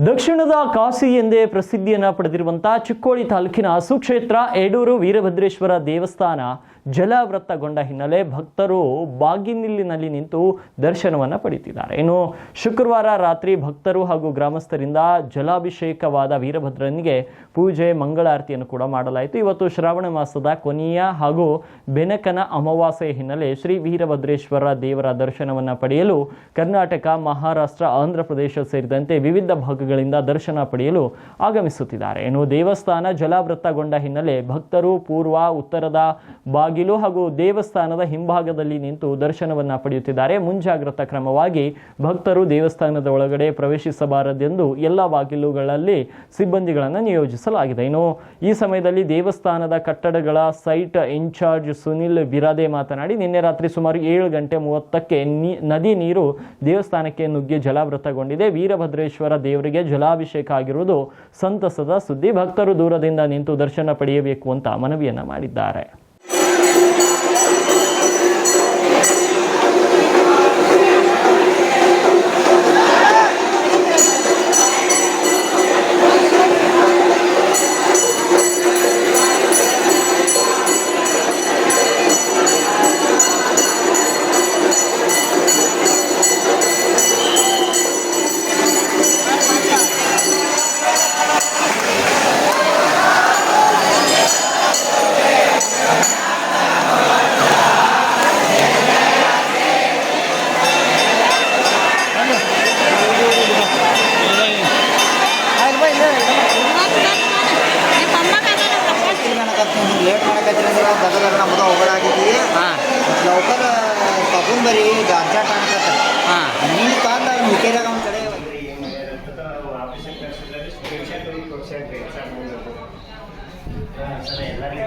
ದಕ್ಷಿಣದ ಕಾಶಿ ಎಂದೇ ಪ್ರಸಿದ್ಧಿಯನ್ನು ಪಡೆದಿರುವಂಥ ಚಿಕ್ಕೋಡಿ ತಾಲೂಕಿನ ಸುಕ್ಷೇತ್ರ ಏಡೂರು ವೀರಭದ್ರೇಶ್ವರ ದೇವಸ್ಥಾನ ಜಲಾವೃತಗೊಂಡ ಹಿನ್ನೆಲೆ ಭಕ್ತರು ಬಾಗಿನಿಲ್ಲಿನಲ್ಲಿ ನಿಂತು ದರ್ಶನವನ್ನು ಪಡೆಯುತ್ತಿದ್ದಾರೆ ಇನ್ನು ಶುಕ್ರವಾರ ರಾತ್ರಿ ಭಕ್ತರು ಹಾಗೂ ಗ್ರಾಮಸ್ಥರಿಂದ ಜಲಾಭಿಷೇಕವಾದ ವೀರಭದ್ರನಿಗೆ ಪೂಜೆ, ಮಂಗಳಾರತಿಯನ್ನು ಕೂಡ ಮಾಡಲಾಯಿತು. ಇವತ್ತು ಶ್ರಾವಣ ಮಾಸದ ಕೊನೆಯ ಹಾಗೂ ಬೆನಕನ ಅಮಾವಾಸ್ಯೆ ಹಿನ್ನೆಲೆ ಶ್ರೀ ವೀರಭದ್ರೇಶ್ವರ ದೇವರ ದರ್ಶನವನ್ನು ಪಡೆಯಲು ಕರ್ನಾಟಕ, ಮಹಾರಾಷ್ಟ್ರ, ಆಂಧ್ರ ಪ್ರದೇಶ ಸೇರಿದಂತೆ ವಿವಿಧ ಭಾಗಗಳಿಂದ ದರ್ಶನ ಪಡೆಯಲು ಆಗಮಿಸುತ್ತಿದ್ದಾರೆ. ಇನ್ನು ದೇವಸ್ಥಾನ ಜಲಾವೃತಗೊಂಡ ಹಿನ್ನೆಲೆ ಭಕ್ತರು ಪೂರ್ವ, ಉತ್ತರದ ಬಾಗಿಲು ಹಾಗೂ ದೇವಸ್ಥಾನದ ಹಿಂಭಾಗದಲ್ಲಿ ನಿಂತು ದರ್ಶನವನ್ನು ಪಡೆಯುತ್ತಿದ್ದಾರೆ. ಮುಂಜಾಗ್ರತಾ ಕ್ರಮವಾಗಿ ಭಕ್ತರು ದೇವಸ್ಥಾನದ ಒಳಗಡೆ ಪ್ರವೇಶಿಸಬಾರದೆಂದು ಎಲ್ಲ ಬಾಗಿಲುಗಳಲ್ಲಿ ಸಿಬ್ಬಂದಿಗಳನ್ನು ನಿಯೋಜಿಸಲಾಗಿದೆ. ಇನ್ನು ಈ ಸಮಯದಲ್ಲಿ ದೇವಸ್ಥಾನದ ಕಟ್ಟಡಗಳ ಸೈಟ್ ಇನ್ಚಾರ್ಜ್ ಸುನಿಲ್ ಬಿರಾದೆ ಮಾತನಾಡಿ, ನಿನ್ನೆ ರಾತ್ರಿ ಸುಮಾರು ಏಳು ಗಂಟೆ ಮೂವತ್ತಕ್ಕೆ ನದಿ ನೀರು ದೇವಸ್ಥಾನಕ್ಕೆ ನುಗ್ಗಿ ಜಲಾವೃತಗೊಂಡಿದೆ. ವೀರಭದ್ರೇಶ್ವರ ದೇವರಿಗೆ ಜಲಾಭಿಷೇಕ ಆಗಿರುವುದು ಸಂತಸದ ಸುದ್ದಿ. ಭಕ್ತರು ದೂರದಿಂದ ನಿಂತು ದರ್ಶನ ಪಡೆಯಬೇಕು ಅಂತ ಮನವಿಯನ್ನು ಮಾಡಿದ್ದಾರೆ. Thank you. ಲೇಟ್ ಮಾಡಕತ್ತೀರಿ ಅಂದ್ರೆ ದಗ ದಗ ನಮ್ಮದು ಹೋಗೋದಾಗಿದ್ದೀವಿ ಲೌಕರ್ ತಗೊಂಡ್ ಬರೀ ಈಗ ಅರ್ಜೆಂಟ್ ಅನ್ಕತ್ತ ಹಾಂ ನಿನ್ನ ಕಾಲ ಮುಖೇರಾಗ ಒಂದು ಕಡೆ ಎಲ್ಲರಿಗೂ